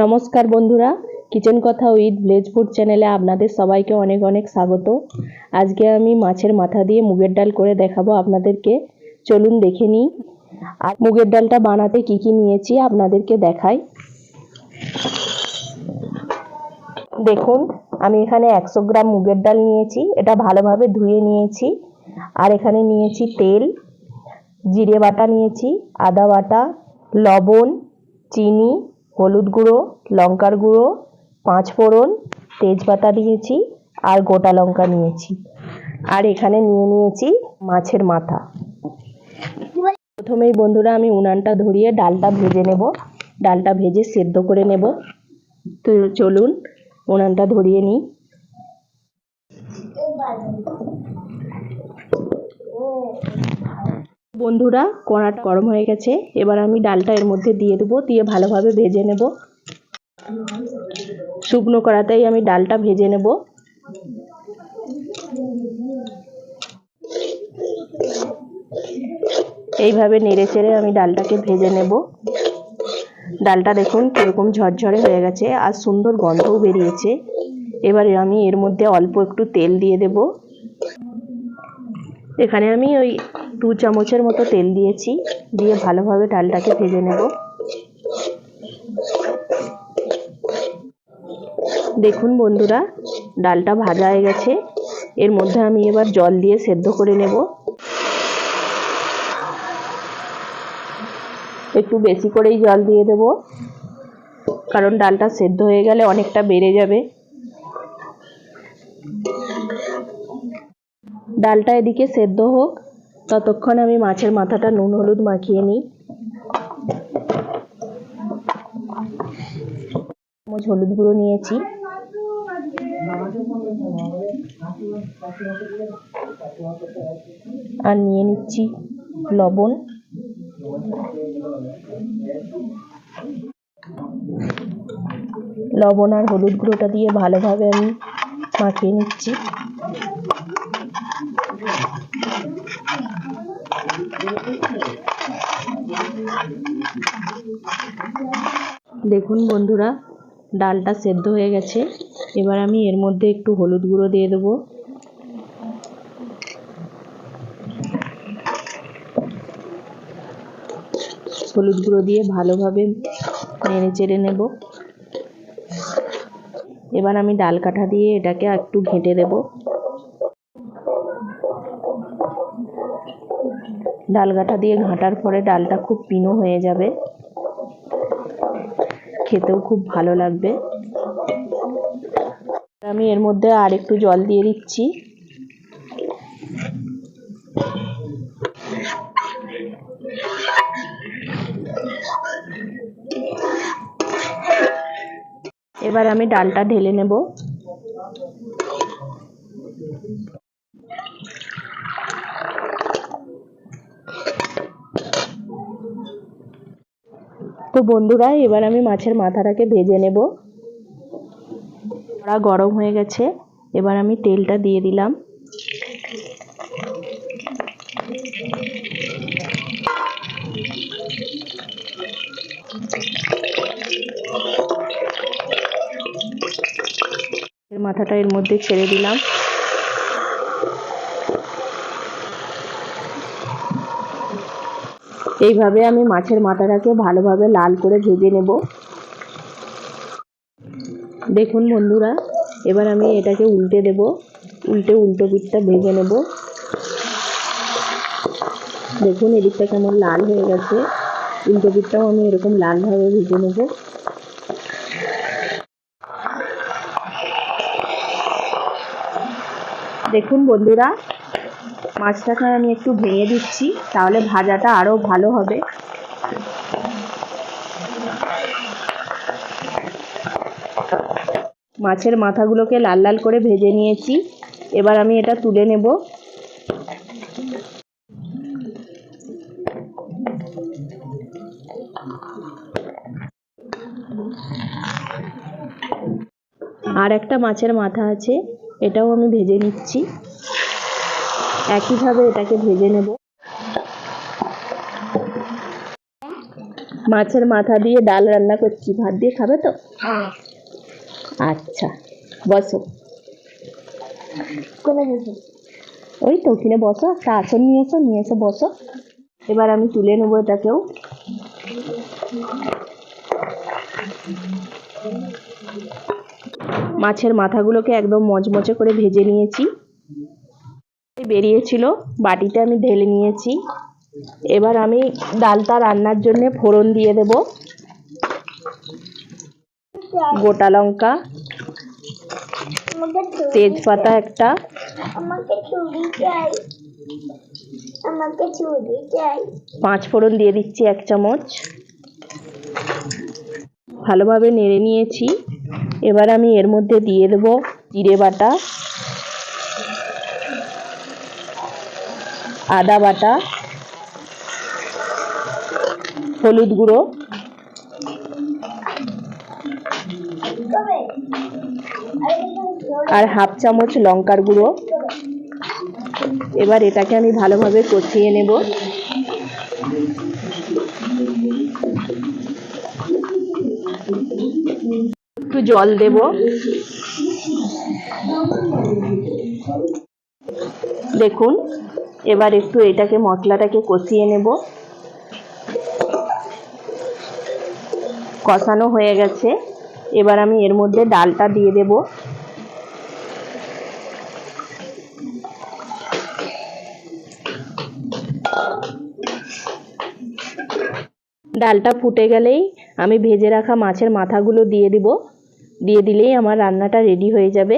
নমস্কার বন্ধুরা, কিচেন কথা উইথ ভিলেজ ফুড চ্যানেলে আপনাদের সবাইকে অনেক অনেক স্বাগত। আজকে আমি মাছের মাথা দিয়ে মুগের ডাল করে দেখাবো আপনাদেরকে। চলুন দেখে নিই, আর মুগের ডালটা বানাতে কি কি নিয়েছি আপনাদেরকে দেখাই। দেখুন আমি এখানে একশো গ্রাম মুগের ডাল নিয়েছি, এটা ভালোভাবে ধুয়ে নিয়েছি। আর এখানে নিয়েছি তেল, জিরে বাটা নিয়েছি, আদা বাটা, লবণ, চিনি, হলুদ গুঁড়ো, লঙ্কার গুঁড়ো, পাঁচ ফোড়ন, তেজপাতা দিয়েছি আর গোটা লঙ্কা নিয়েছি। আর এখানে নিয়ে নিয়েছি মাছের মাথা। প্রথমেই বন্ধুরা আমি উনানটা ধরিয়ে ডালটা ভেজে নেব। ডালটা ভেজে সেদ্ধ করে নেব। তো চলুন উনানটা ধরিয়ে নিই। বন্ধুরা, কড়াটা গরম হয়ে গেছে। এবার আমি ডালটা এর মধ্যে দিয়ে দেবো, দিয়ে ভালোভাবে ভেজে নেব। শুকনো কড়াতেই আমি ডালটা ভেজে নেব। এইভাবে নেড়ে চেড়ে আমি ডালটাকে ভেজে নেব। ডালটা দেখুন কীরকম ঝরঝরে হয়ে গেছে আর সুন্দর গন্ধও বেরিয়েছে। এবারে আমি এর মধ্যে অল্প একটু তেল দিয়ে দেব। এখানে আমি ওই দু চামচের মতো তেল দিয়েছি, দিয়ে ভালোভাবে ডালটাকে ভেজে নেব। দেখুন বন্ধুরা, ডালটা ভাজা হয়ে গেছে। এর মধ্যে আমি এবার জল দিয়ে সেদ্ধ করে নেব। একটু বেশি করেই জল দিয়ে দেব। কারণ ডালটা সেদ্ধ হয়ে গেলে অনেকটা বেড়ে যাবে। ডালটা এদিকে সেদ্ধ হোক, ততক্ষণ আমি মাছের মাথাটা নুন হলুদ মাখিয়ে নিই। চামচ হলুদ গুঁড়ো নিয়েছি। আর নিয়ে নিচ্ছি লবণ। লবণ আর হলুদ গুঁড়োটা দিয়ে ভালোভাবে আমি মাখিয়ে নিচ্ছি। দেখুন বন্ধুরা, ডালটা সেদ্ধ হয়ে গেছে। এবার আমি এর মধ্যে একটু হলুদ গুঁড়ো দিয়ে দেবো। হলুদ গুঁড়ো দিয়ে ভালোভাবে নেড়ে চেড়ে নেব। এবার আমি ডাল কাঠা দিয়ে এটাকে একটু ঘেঁটে দেব। ডাল কাঠা দিয়ে ঘাঁটার পরে ডালটা খুব পিনো হয়ে যাবে। খেতেও খুব ভালো লাগবে। আমি এর মধ্যে আর একটু জল দিয়ে দিচ্ছি। এবার আমি ডালটা ঢেলে নেব। তো বন্ধুরা, এবার আমি মাছের মাথাটাকে ভেজে নেব। কড়া গরম হয়ে গেছে, এবার আমি তেলটা দিয়ে দিলাম। মাথাটা এর মধ্যে ছেড়ে দিলাম। এইভাবে আমি মাছের মাথাটাকে ভালোভাবে লাল করে ভেজে নেব। দেখুন বন্ধুরা, এবার আমি এটাকে উল্টে দেব। উল্টে উল্টো পিঠটা ভেজে নেব। দেখুন এদিকটা কেমন লাল হয়ে গেছে। উল্টো পিঠটাও আমি এরকম লালভাবে ভেজে নেব। দেখুন বন্ধুরা, মাছটাকে আমি একটু ভেঙে দিচ্ছি, তাহলে ভাজাটা আরও ভালো হবে। মাছের মাথাগুলোকে লাল লাল করে ভেজে নিয়েছি, এবার আমি এটা তুলে নেব। আর একটা মাছের মাথা আছে এটাও আমি ভেজে নিচ্ছি। একইভাবে এটাকে ভেজে নেব। মাছের মাথা দিয়ে ডাল রান্না করছি। ভাত দিয়ে খাবে তো? হ্যাঁ। আচ্ছা বসো। ওই তো ওখানে বসো। একটা আসন নিয়ে এসো নিয়ে এসো বসো। এবার আমি তুলে নেব এটাকেও। মাছের মাথাগুলোকে একদম মচমচে করে ভেজে নিয়েছি। বেরিয়েছিল বাটিতে আমি ঢেলে নিয়েছি। এবার আমি ডালটা রান্নার জন্য ফোড়ন দিয়ে দেব। গোটা লঙ্কা তেজপাতা একটা। পাঁচ ফোড়ন দিয়ে দিচ্ছি এক চামচ। ভালোভাবে নেড়ে নিয়েছি। এবার আমি এর মধ্যে দিয়ে দেব জিরে বাটা, আদা বাটা, হলুদ গুঁড়ো, আর হাফ চামচ লঙ্কার গুঁড়ো। এবার এটাকে আমি ভালোভাবে কষিয়ে নেব। একটু জল দেব। দেখুন, এবার একটু এটাকে, মশলাটাকে কষিয়ে নেব। কষানো হয়ে গেছে। এবার আমি এর মধ্যে ডালটা দিয়ে দেব। ডালটা ফুটে গেলেই আমি ভেজে রাখা মাছের মাথাগুলো দিয়ে দিব। দিয়ে দিলেই আমার রান্নাটা রেডি হয়ে যাবে।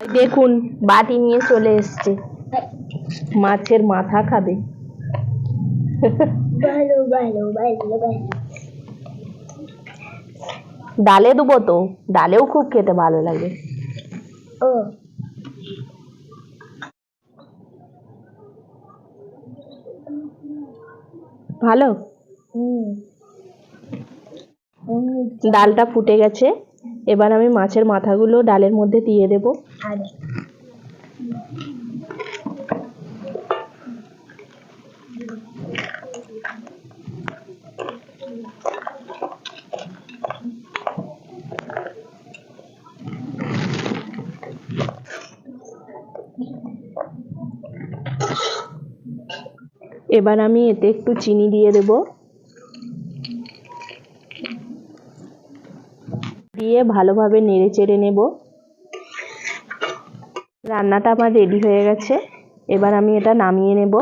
দেখুন বাটি নিয়ে চলে এসছে। মাছের মাথা খাবে। ডালে দেবো তো ডালেও খুব খেতে ভালো লাগে। ও। ভালো? হুম। ডালটা ফুটে গেছে। এবার আমি মাছের মাথাগুলো ডালের মধ্যে দিয়ে দেব। এবার আমি এতে একটু চিনি দিয়ে দেব। দিয়ে ভালোভাবে নেড়ে চেড়ে নেব। রান্নাটা আমার রেডি হয়ে গেছে। এবার আমি এটা নামিয়ে নেব।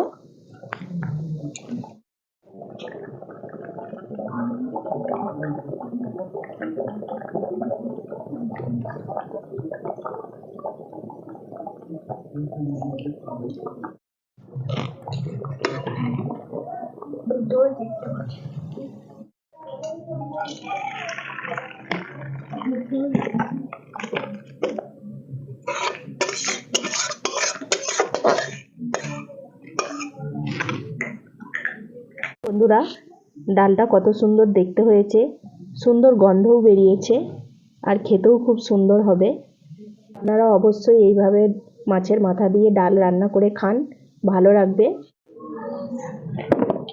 বন্ধুরা, ডালটা কত সুন্দর দেখতে হয়েছে। সুন্দর গন্ধও বেরিয়েছে, আর খেতেও খুব সুন্দর হবে। আপনারা অবশ্যই এইভাবে মাছের মাথা দিয়ে ডাল রান্না করে খান, ভালো লাগবে।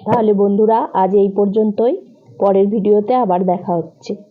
তাহলে বন্ধুরা, আজ এই পর্যন্তই। পরের ভিডিওতে আবার দেখা হচ্ছে।